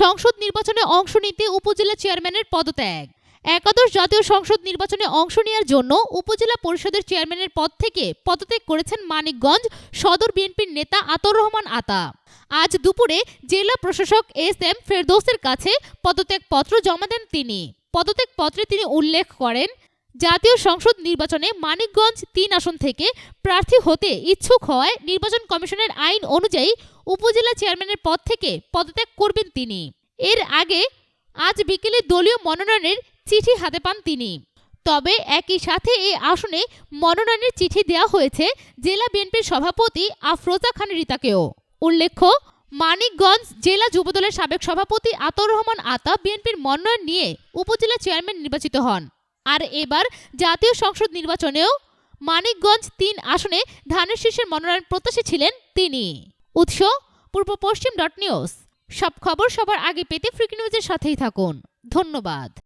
সংসদ নির্বাচনে অংশ নিতে উপজেলা চেয়ারম্যানের পদত্যাগ। একাদশ জাতীয় সংসদ নির্বাচনে অংশ নেওয়ার জন্য উপজেলা পরিষদের চেয়ারম্যানের পদ থেকে পদত্যাগ করেছেন মানিকগঞ্জ সদর বিএনপির নেতা আতর রহমান আতা। আজ দুপুরে জেলা প্রশাসক এস এম ফেরদৌসের কাছে পদত্যাগ পত্র জমা দেন তিনি। পদত্যাগ পত্রে তিনি উল্লেখ করেন জাতীয় সংসদ নির্বাচনে মানিকগঞ্জ তিন আসন থেকে প্রার্থী হতে ইচ্ছুক হওয়ায় নির্বাচন কমিশনের আইন অনুযায়ী উপজেলা চেয়ারম্যানের পদ থেকে পদত্যাগ করবেন তিনি। এর আগে আজ বিকেলে দলীয় মনোনয়নের চিঠি হাতে পান তিনি। তবে একই সাথে এই আসনে মনোনয়নের চিঠি দেওয়া হয়েছে জেলা বিএনপির সভাপতি আফরোজা খান রিতাকেও। উল্লেখ্য, মানিকগঞ্জ জেলা যুবদলের সাবেক সভাপতি আতর রহমান আতা বিএনপির মনোনয়ন নিয়ে উপজেলা চেয়ারম্যান নির্বাচিত হন। আর এবার জাতীয় সংসদ নির্বাচনেও মানিকগঞ্জ তিন আসনে ধানের শীর্ষের মনোনয়ন প্রত্যাশী ছিলেন তিনি। উৎস, পূর্ব পশ্চিম ডট নিউজ। সব খবর সবার আগে পেতে ফ্রিক নিউজের সাথেই থাকুন। ধন্যবাদ।